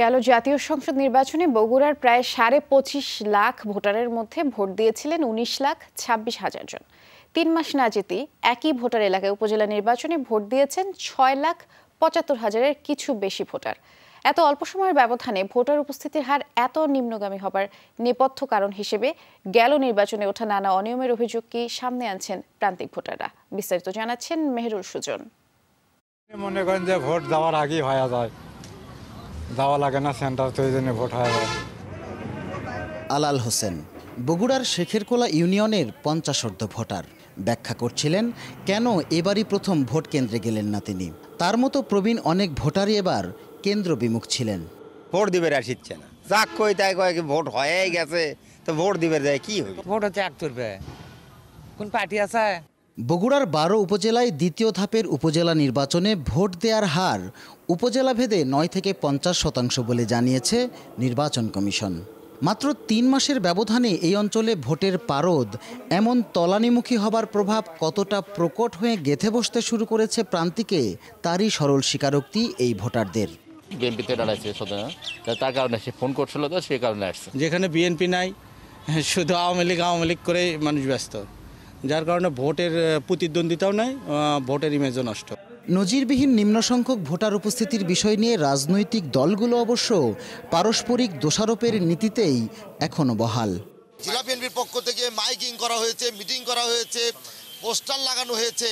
গেল জাতীয় সংসদ নির্বাচনে বগুড়ার প্রায় সাড়ে পঁচিশ লাখ ভোটারের মধ্যে ভোট দিয়েছিলেন উনিশ লাখ ছাব্বিশ হাজার জন। তিন মাস না যেতেই একই ভোটার এলাকায় উপজেলা নির্বাচনে ভোট দিয়েছেন ছয় লাখ পঁচাত্তর হাজারের কিছু বেশি ভোটার। এত অল্প সময়ের ব্যবধানে ভোটার উপস্থিতির হার এত নিম্নগামী হবার নেপথ্য কারণ হিসেবে গেল নির্বাচনে ওঠা নানা অনিয়মের অভিযোগকে সামনে আনছেন প্রান্তিক ভোটাররা। বিস্তারিত জানাচ্ছেন মেহরুল সুজন। মনে করেন যে ভোট দেওয়ার আগেই হয়ে যায়। যাওয়া লাগে না সেন্টার তো এই জন্য ভোট হয়ে আলাল হোসেন বগুড়ার শেখেরকোলা ইউনিয়নের পঞ্চাশোর্ধ ভোটার। ব্যাখ্যা করছিলেন কেন এবারই প্রথম ভোট কেন্দ্রে গেলেন না তিনি? তার মতো প্রবীণ অনেক ভোটারই এবার কেন্দ্র বিমুখ ছিলেন। ভোট দিবে আসিচ্ছে না। যাক কই তাই কয় কি ভোট হয়ে গেছে তো ভোট দিবে যায় কি হবে ভোট হচ্ছে এক তুলবে কোন পার্টি আছে? বগুড়ার বারো উপজেলায় দ্বিতীয় ধাপের উপজেলা নির্বাচনে ভোট দেওয়ার হার উপজেলা ভেদে নয় থেকে পঞ্চাশ শতাংশ বলে জানিয়েছে নির্বাচন কমিশন। মাত্র তিন মাসের ব্যবধানে এই অঞ্চলে ভোটের পারদ এমন তলানিমুখী হবার প্রভাব কতটা প্রকট হয়ে গেথে বসতে শুরু করেছে প্রান্তিকে তারই সরল স্বীকারোক্তি এই ভোটারদের। বিএনপিতে দাঁড়াইছে তার কারণে সে ফোন করছিল তো সে কারণে আসছে। যেখানে বিএনপি নাই শুধু আওয়ামী লীগ আওয়ামী লীগ করে মানুষ ব্যস্ত। যার কারণে ভোটের প্রতিদ্বন্দ্বিতাও নাই ভোটের ইমেজও নষ্ট। নজিরবিহীন নিম্ন সংখ্যক ভোটার উপস্থিতির বিষয় নিয়ে রাজনৈতিক দলগুলো অবশ্য পারস্পরিক দোষারোপের নীতিতেই এখনও বহাল। জেলা বিএনপির পক্ষ থেকে মাইকিং করা হয়েছে মিটিং করা হয়েছে পোস্টার লাগানো হয়েছে।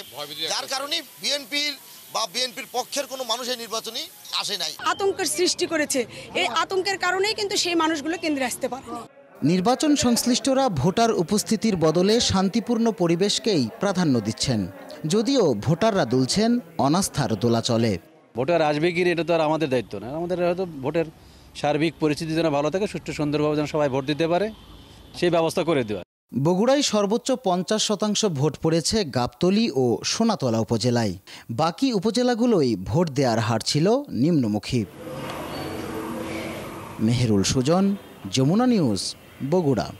যার কারণে বিএনপির বা বিএনপির পক্ষের কোনো মানুষ এই নির্বাচনী আসে নাই। আতঙ্কের সৃষ্টি করেছে। এই আতঙ্কের কারণেই কিন্তু সেই মানুষগুলো কেন্দ্রে আসতে পারেনি। নির্বাচন সংশ্লিষ্টরা ভোটার উপস্থিতির বদলে শান্তিপূর্ণ পরিবেশকেই প্রাধান্য দিচ্ছেন। যদিও ভোটাররা দুলছেন অনাস্থার দোলাচলে ভোটার আসবে কি এটা তো আর আমাদের দায়িত্ব না। আমাদের হয়তো ভোটের সার্বিক পরিস্থিতি যেন ভালো থাকে সুষ্ঠু সুন্দরভাবে যেন সবাই ভোট দিতে পারে সেই ব্যবস্থা করে দেওয়া। বগুড়ায় সর্বোচ্চ পঞ্চাশ শতাংশ ভোট পড়েছে গাবতলী ও সোনাতলা উপজেলায়। বাকি উপজেলাগুলোই ভোট দেওয়ার হার ছিল নিম্নমুখী। Meherul Sujon Jamuna news Bogotá.